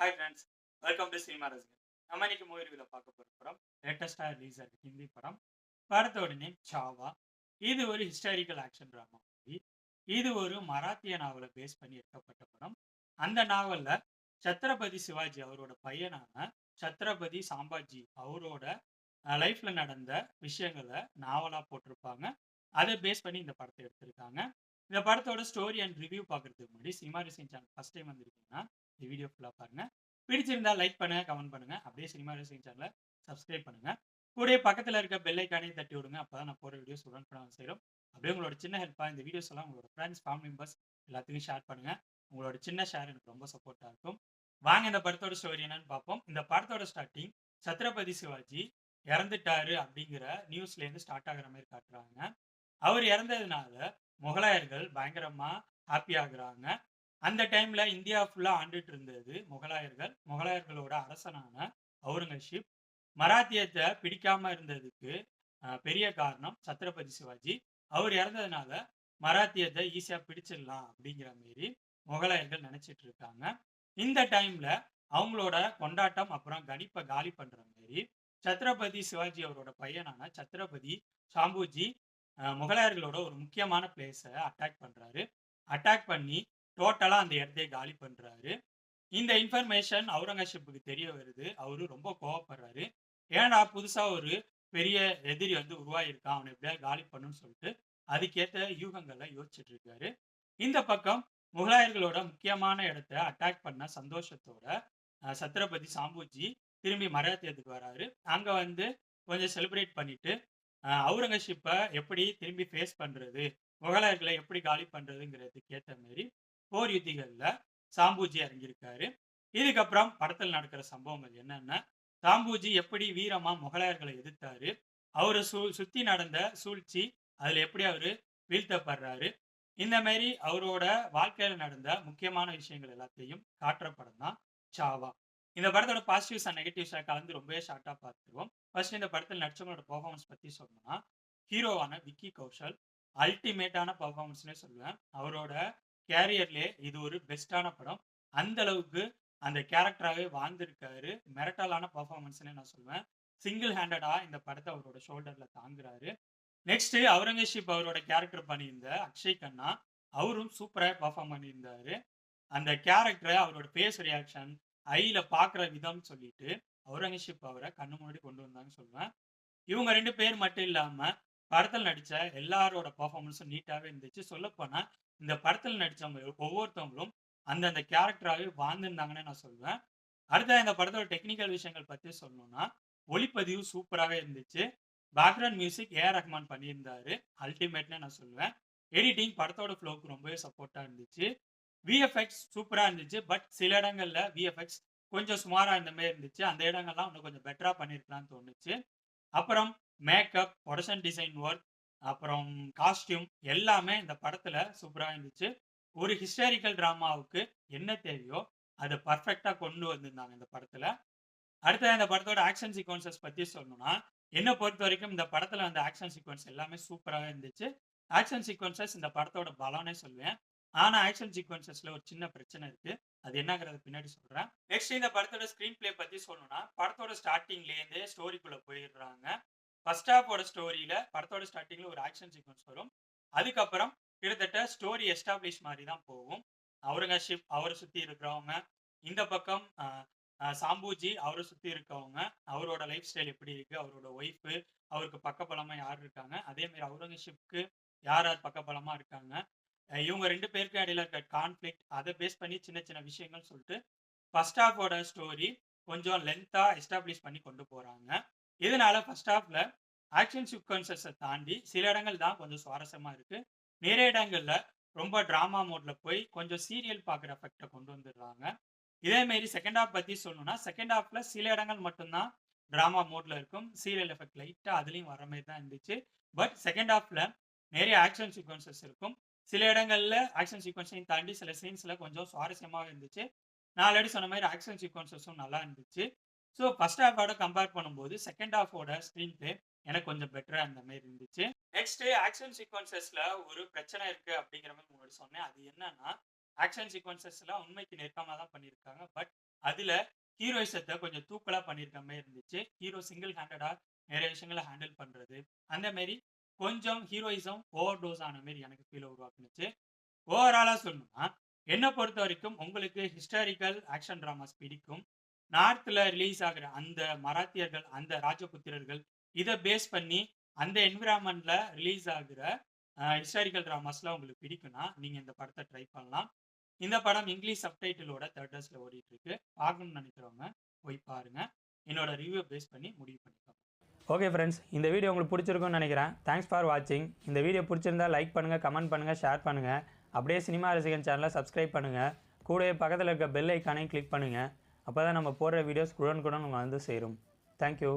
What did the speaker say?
Hi friends welcome to cinema ரசிகர் நம்ம இன்னைக்கு மூவி ரிவியூல பார்க்க போகிற படம் லேட்டஸ்டாக ரிலீஸ் ஆகிருக்கு ஹிந்தி படம். படத்தோட நேம் சாவா இது ஒரு ஹிஸ்டாரிக்கல் ஆக்ஷன் ட்ராமா மூவி இது ஒரு மராத்திய நாவலை பேஸ் பண்ணி எடுக்கப்பட்ட படம். அந்த நாவலில் சத்ரபதி சிவாஜி அவரோட பையனான சத்ரபதி சாம்பாஜி அவரோட லைஃப்பில் நடந்த விஷயங்களை நாவலாக போட்டிருப்பாங்க. அதை பேஸ் பண்ணி இந்த படத்தை எடுத்திருக்காங்க. இந்த படத்தோட ஸ்டோரி அண்ட் ரிவ்யூ பார்க்குறதுக்கு முன்னாடி சினிமா ரிசைன் சேனல் ஃபஸ்ட் டைம் வந்திருக்கீங்கன்னா இந்த வீடியோ ஃபுல்லாக பாருங்க. பிடிச்சிருந்தா லைக் பண்ணுங்க கமெண்ட் பண்ணுங்க. அப்படியே சினிமா ரசிகன் சேனலை சப்ஸ்கிரைப் பண்ணுங்க. கூடயே பக்கத்தில் இருக்க பெல் தட்டி விடுங்க. அப்போ தான் நான் போகிற வீடியோஸ் உடன் பண்ண செய்கிறோம் அப்படியே உங்களோட சின்ன ஹெல்ப்பாக இந்த வீடியோஸ் எல்லாம் உங்களோட ஃப்ரெண்ட்ஸ் ஃபேமிலி மெம்பர்ஸ் எல்லாத்துக்கும் ஷேர் பண்ணுங்க. உங்களோட சின்ன ஷேர் எனக்கு ரொம்ப சப்போர்ட்டாக இருக்கும். வாங்க இந்த படத்தோட ஸ்டோரி என்னன்னு பார்ப்போம். இந்த படத்தோட ஸ்டார்டிங் சத்ரபதி சிவாஜி இறந்துட்டாரு அப்படிங்கிற நியூஸ்லேருந்து ஸ்டார்ட் ஆகிற மாதிரி காட்டுறாங்க. அவர் இறந்ததுனால முகலாயர்கள் பயங்கரமாக ஹாப்பி ஆகுறாங்க. அந்த டைம்ல இந்தியா ஃபுல்லா ஆண்டுட்டு இருந்தது முகலாயர்கள். முகலாயர்களோட அரசனான அவுரங்கசீப் மராத்தியத்தை பிடிக்காம இருந்ததுக்கு பெரிய காரணம் சத்ரபதி சிவாஜி. அவர் இறந்ததுனால மராத்தியத்தை ஈஸியா பிடிச்சிடலாம் அப்படிங்கிற மாரி முகலாயர்கள் நினைச்சிட்டு இருக்காங்க. இந்த டைம்ல அவங்களோட கொண்டாட்டம் அப்புறம் கணிப்பை காலி பண்ற மாரி சத்ரபதி சிவாஜி அவரோட பையனான சத்ரபதி சாம்புஜி முகலாயர்களோட ஒரு முக்கியமான பிளேஸை அட்டாக் பண்றாரு. அட்டாக் பண்ணி டோட்டலாக அந்த இடத்தையே காலி பண்ணுறாரு இந்த இன்ஃபர்மேஷன் அவுரங்கசீப்புக்கு தெரிய வருது. அவரு ரொம்ப கோவப்படுறாரு. ஏன்னா புதுசாக ஒரு பெரிய எதிரி வந்து உருவாயிருக்கான்? அவனை எப்படியா காலி பண்ணுன்னு சொல்லிட்டு அதுக்கேற்ற யூகங்களை யோசிச்சுட்டு இருக்காரு இந்த பக்கம் முகலாயர்களோட முக்கியமான இடத்த அட்டாக் பண்ண சந்தோஷத்தோட சத்ரபதி சாம்பூஜி திரும்பி மராத்தியத்துக்கு வராரு. அங்கே வந்து கொஞ்சம் செலிப்ரேட் பண்ணிட்டு அவுரங்கசீப்பை எப்படி திரும்பி ஃபேஸ் பண்ணுறது முகலாயர்களை எப்படி காலி பண்ணுறதுங்கிறதுக்கு ஏற்ற மாதிரி போர் யுத்திகளில் சாம்பூஜி இறங்கியிருக்காரு. இதுக்கப்புறம் படத்தில் நடக்கிற சம்பவங்கள் என்னன்னா சாம்பூஜி எப்படி வீரமா முகலாயர்களை எதிர்த்தாரு அவரை சு சுத்தி நடந்த சூழ்ச்சி அதுல எப்படி அவரு வீழ்த்தப்படுறாரு இந்த மாதிரி அவரோட வாழ்க்கையில நடந்த முக்கியமான விஷயங்கள் எல்லாத்தையும் காட்டுற படம் தான் சாவா. இந்த படத்தோட பாசிட்டிவ்ஸ் அண்ட் நெகட்டிவ்ஸை கலந்து ரொம்பவே ஷார்ட்டா பார்த்துருவோம். ஃபர்ஸ்ட் இந்த படத்தில் நடிச்சவங்களோட பர்ஃபார்மன்ஸ் பத்தி சொல்லணும்னா ஹீரோவான விக்கி கௌஷல் அல்டிமேட்டான பெர்ஃபார்மன்ஸ்னே சொல்லுவேன். அவரோட கேரியர்லே இது ஒரு பெஸ்டான படம். அந்த அளவுக்கு அந்த கேரக்டராகவே வாழ்ந்திருக்காரு. மிரட்டலான பெர்ஃபார்மன்ஸ்னே நான் சொல்லுவேன் சிங்கிள் ஹேண்டடா இந்த படத்தை அவரோட ஷோல்டர்ல தாங்குறாரு. நெக்ஸ்ட் அவுரங்கசீப் அவரோட கேரக்டர் பண்ணியிருந்த அக்ஷய் கண்ணா அவரும் சூப்பரா பெர்ஃபார்ம் பண்ணியிருந்தாரு. அந்த கேரக்டரை அவரோட ஃபேஸ் ரியாக்ஷன் ஐல பாக்குற விதம் சொல்லிட்டு அவுரங்கசீப் அவரை கண்ணு முன்னாடி கொண்டு வந்தாங்கன்னு சொல்லுவேன் இவங்க ரெண்டு பேர் மட்டும் இல்லாம படத்தில் நடிச்ச எல்லாரோட பர்ஃபார்மன்ஸும் நீட்டாவே இருந்துச்சு. சொல்லப்போனா இந்த படத்தில் நடித்தவங்க ஒவ்வொருத்தவங்களும் அந்தந்த கேரக்டராகவே வாழ்ந்துருந்தாங்கன்னு நான் சொல்லுவேன். அடுத்த இந்த படத்தோட டெக்னிக்கல் விஷயங்கள் பற்றி சொல்லணும்னா ஒளிப்பதிவு சூப்பராகவே இருந்துச்சு. பேக்ரவுண்ட் மியூசிக் ஏஆர் ரஹ்மான் பண்ணியிருந்தாரு அல்டிமேட்னு நான் சொல்லுவேன். எடிட்டிங் படத்தோட ஃப்ளோக்கு ரொம்பவே சப்போர்ட்டாக இருந்துச்சு. விஎஃப்எக்ஸ் சூப்பராக இருந்துச்சு பட் சில இடங்களில் விஎஃப்எக்ஸ் கொஞ்சம் சுமாராக இந்த மாதிரி இருந்துச்சு. அந்த இடங்கள்லாம் இன்னும் கொஞ்சம் பெட்டராக பண்ணியிருக்கலாம்னு தோணுச்சு. அப்புறம் மேக்கப் ப்ரொடக்ஷன் டிசைன் ஒர்க் அப்புறம் காஸ்டியூம் எல்லாமே இந்த படத்துல சூப்பராக இருந்துச்சு. ஒரு ஹிஸ்டாரிக்கல் டிராமாவுக்கு என்ன தேவையோ அதை பர்ஃபெக்டாக கொண்டு வந்திருந்தாங்க இந்த படத்துல. அடுத்த இந்த படத்தோட ஆக்ஷன் சீக்வன்சஸ் பற்றி சொல்லணும்னா என்னை பொறுத்த வரைக்கும் இந்த படத்துல அந்த ஆக்ஷன் சீக்வன்ஸ் எல்லாமே சூப்பராக இருந்துச்சு. ஆக்ஷன் சீக்வன்சஸ் இந்த படத்தோட பலம்னே சொல்லுவேன். ஆனால் ஆக்ஷன் சீக்வன்சஸ்ல ஒரு சின்ன பிரச்சனை இருக்கு. அது என்னங்கிறத பின்னாடி சொல்றேன். நெக்ஸ்ட் இந்த படத்தோட ஸ்கிரீன் பிளே பத்தி சொல்லணும்னா படத்தோட ஸ்டார்டிங்லேருந்தே ஸ்டோரிக்குள்ளே ஸ்டோரிக்குள்ள போயிடுறாங்க. ஃபர்ஸ்ட் ஹாஃபோட ஸ்டோரியில படத்தோட ஸ்டார்டிங்ல ஒரு ஆக்ஷன் சீக்வன்ஸ் வரும். அதுக்கப்புறம் கிட்டத்தட்ட ஸ்டோரி எஸ்டாப்ளிஷ் மாதிரி தான் போகும் அவுரங்கசீப் அவரை சுற்றி இருக்கிறவங்க இந்த பக்கம் சாம்பூஜி அவரை சுற்றி இருக்கவங்க அவரோட லைஃப் ஸ்டைல் எப்படி இருக்குது அவரோட ஒய்ஃபு அவருக்கு பக்கபலமா யார் இருக்காங்க அதேமாரி மாதிரி அவுரங்கசீப்க்கு யார் யார் பக்கப்பலமாக இருக்காங்க இவங்க ரெண்டு பேருக்கு இடையில இருக்க கான்ஃப்ளிக்ட் அதை பேஸ் பண்ணி சின்ன சின்ன விஷயங்கள் சொல்லிட்டு ஃபர்ஸ்ட் ஹாஃபோட ஸ்டோரி கொஞ்சம் லென்த்தாக எஸ்டாப்ளிஷ் பண்ணி கொண்டு போகிறாங்க இதனால ஃபர்ஸ்ட் ஹாஃப்ல ஆக்ஷன் சீக்வன்சஸை தாண்டி சில இடங்கள் தான் கொஞ்சம் சுவாரஸ்யமா இருக்கு. நிறைய இடங்கள்ல ரொம்ப ட்ராமா மோட்ல போய் கொஞ்சம் சீரியல் பார்க்குற எஃபெக்டை கொண்டு வந்துடுறாங்க. இதே மாதிரி செகண்ட் ஹாஃப் பற்றி சொல்லணும்னா செகண்ட் ஹாஃப்ல சில இடங்கள் மட்டும்தான் ட்ராமா மோட்ல இருக்கும். சீரியல் எஃபெக்ட் லைட்டாக அதுலேயும் வர மாதிரி தான் இருந்துச்சு. பட் செகண்ட் ஹாஃப்ல நிறைய ஆக்ஷன் சீக்வன்சஸ் இருக்கும். சில இடங்கள்ல ஆக்ஷன் சீக்வன்ஸையும் தாண்டி சில சீன்ஸ்ல கொஞ்சம் சுவாரஸ்யமாக இருந்துச்சு. நாலடி சொன்ன மாதிரி ஆக்ஷன் சீக்வன்சஸும் நல்லா இருந்துச்சு. ஸோ ஃபர்ஸ்ட் ஹாஃபோட கம்பேர் பண்ணும்போது செகண்ட் ஹாஃபோட ஸ்க்ரீன் பிளே எனக்கு கொஞ்சம் பெட்டரா அந்த மாதிரி இருந்துச்சு. நெக்ஸ்ட் ஆக்ஷன் சீக்வன்சஸ்ல ஒரு பிரச்சனை இருக்கு அப்படிங்கிற மாதிரி உங்களோட சொன்னேன். அது என்னன்னா ஆக்ஷன் சீக்வன்சஸ்லாம் உண்மைக்கு நெருக்கமாக தான் பண்ணியிருக்காங்க பட் அதுல ஹீரோயிசத்தை கொஞ்சம் தூக்கலா பண்ணியிருக்க மாதிரி இருந்துச்சு. ஹீரோ சிங்கிள் ஹேண்டடா நிறைய விஷயங்களை ஹேண்டில் பண்றது. அந்த மாதிரி கொஞ்சம் ஹீரோயிசம் ஓவர் டோஸ் ஆன மாதிரி எனக்கு ஃபீல் உருவாக்குனுச்சு. ஓவராலா சொல்லணும்னா என்னை பொறுத்த வரைக்கும் உங்களுக்கு ஹிஸ்டாரிக்கல் ஆக்ஷன் ட்ராமாஸ் பிடிக்கும். நார்த்தில் ரிலீஸ் ஆகிற அந்த மராத்தியர்கள் அந்த ராஜபுத்திரர்கள் இதை பேஸ் பண்ணி அந்த என்விரான்மெண்ட்ல ரிலீஸ் ஆகிற ஹிஸ்டாரிக்கல் ட்ராமாஸ்லாம் உங்களுக்கு பிடிக்கும்னா நீங்கள் இந்த படத்தை ட்ரை பண்ணலாம். இந்த படம் இங்கிலீஷ் சப்டைட்டிலோட தேட்டர்ஸ்ல ஓடிட்டு இருக்கு பார்க்கணும்னு நினைக்கிறவங்க போய் பாருங்க. என்னோட ரிவ்யூ பேஸ் பண்ணி முடிவு பண்ணிக்கோங்க ஓகே ஃப்ரெண்ட்ஸ் இந்த வீடியோ உங்களுக்கு பிடிச்சிருக்கும்னு நினைக்கிறேன். தேங்க்ஸ் ஃபார் வாட்சிங் இந்த வீடியோ பிடிச்சிருந்தா லைக் பண்ணுங்கள் கமெண்ட் பண்ணுங்கள் ஷேர் பண்ணுங்கள் அப்படியே சினிமா ரசிகன் சேனலை சப்ஸ்கிரைப் பண்ணுங்கள் கூடவே பக்கத்தில் இருக்க பெல் ஐக்கானையும் கிளிக் பண்ணுங்கள் அப்போ தான் நம்ம போடுற வீடியோஸ் குடன் குடன் வந்து சேரும். தேங்க்யூ